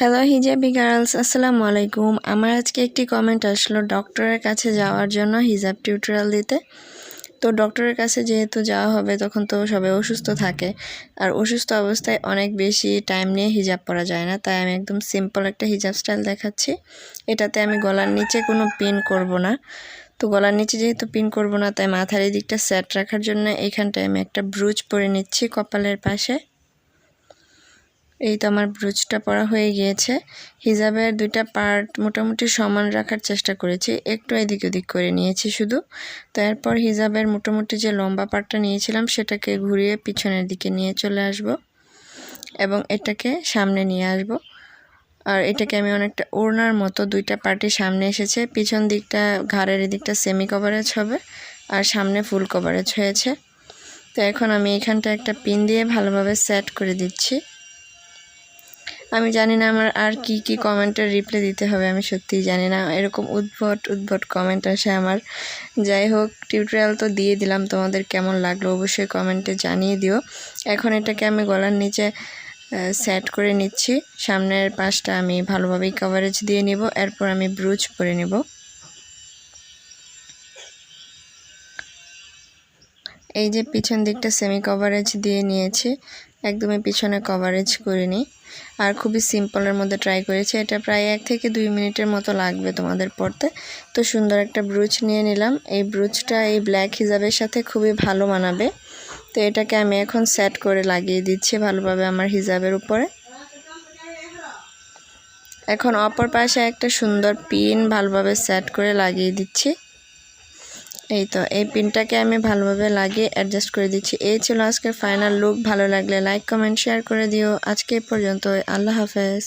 Hello hijabi girls আসসালামু আলাইকুম আমার আজকে একটি কমেন্ট আসলো ডক্টরের কাছে যাওয়ার জন্য হিজাব টিউটোরিয়াল দিতে। তো ডক্টরের কাছে যেহেতু যাওয়া হবে, তখন তো সবাই অসুস্থ থাকে। আর অসুস্থ অবস্থায় অনেক বেশি টাইম নিয়ে হিজাব পরা যায় না। তাই আমি একদম সিম্পল একটা হিজাব স্টাইল দেখাচ্ছি। এটাতে আমি গলার নিচে কোনো পিন করব না। তো গলার নিচে যেহেতু পিন করব না, তাই মাথার এই দিকটা সেট রাখার জন্য এইখানটায় আমি একটা ব্রুজ পরে নিচ্ছি কপালের পাশে। এই তো আমার ব্রুজটা পরা হয়ে গিয়েছে। হিজাবের দুইটা পার্ট মোটামুটি সমান রাখার চেষ্টা করেছি। একটু এদিক ওদিক করে নিয়েছি শুধু। তারপর হিজাবের মোটামুটি যে লম্বা পার্টটা নিয়েছিলাম, সেটাকে ঘুরিয়ে পিছনের দিকে নিয়ে চলে আসব এবং এটাকে সামনে নিয়ে আসব। আর এটাকে আমি অনেকটা ওড়নার মতো দুইটা পার্টি সামনে এসেছে। পিছন দিকটা ঘাড়ের এদিকটা সেমি কভারেজ হবে আর সামনে ফুল কভারেজ হয়েছে। তো এখন আমি এখানটা একটা পিন দিয়ে ভালোভাবে সেট করে দিচ্ছি। আমি জানি না আমার আর কি কি কমেন্টের রিপ্লাই দিতে হবে, আমি সত্যিই জানি না। এরকম উদ্ভট উদ্ভট কমেন্ট আসে আমার। যাই হোক টিউটোরিয়াল তো দিয়ে দিলাম, তোমাদের কেমন লাগল অবশ্যই কমেন্টে জানিয়ে দিও। এখন এটাকে আমি গলার নিচে সেট করে নিচ্ছি। সামনের পাশটা আমি ভালোভাবেই কভারেজ দিয়ে নিব, এরপর আমি ব্রুজ পরে নেব। এই যে পিছন দিকটা সেমি কভারেজ দিয়ে নিয়েছি, একদমই পিছনে কভারেজ করিনি। আর খুবই সিম্পলের মধ্যে ট্রাই করেছি, এটা প্রায় এক থেকে দুই মিনিটের মতো লাগবে তোমাদের পড়তে। তো সুন্দর একটা ব্রুচ নিয়ে নিলাম। এই ব্রুচটা এই ব্ল্যাক হিজাবের সাথে খুবই ভালো মানাবে। তো এটাকে আমি এখন সেট করে লাগিয়ে দিচ্ছি ভালোভাবে আমার হিজাবের উপরে। এখন অপর পাশে একটা সুন্দর পিন ভালোভাবে সেট করে লাগিয়ে দিচ্ছি। এই তো, এই পিনটাকে আমি ভালোভাবে লাগিয়ে অ্যাডজাস্ট করে দিচ্ছি। এই ছিল আজকের ফাইনাল লুক ভালো লাগলে লাইক কমেন্ট শেয়ার করে দিও। আজকে পর্যন্ত আল্লাহ হাফেজ।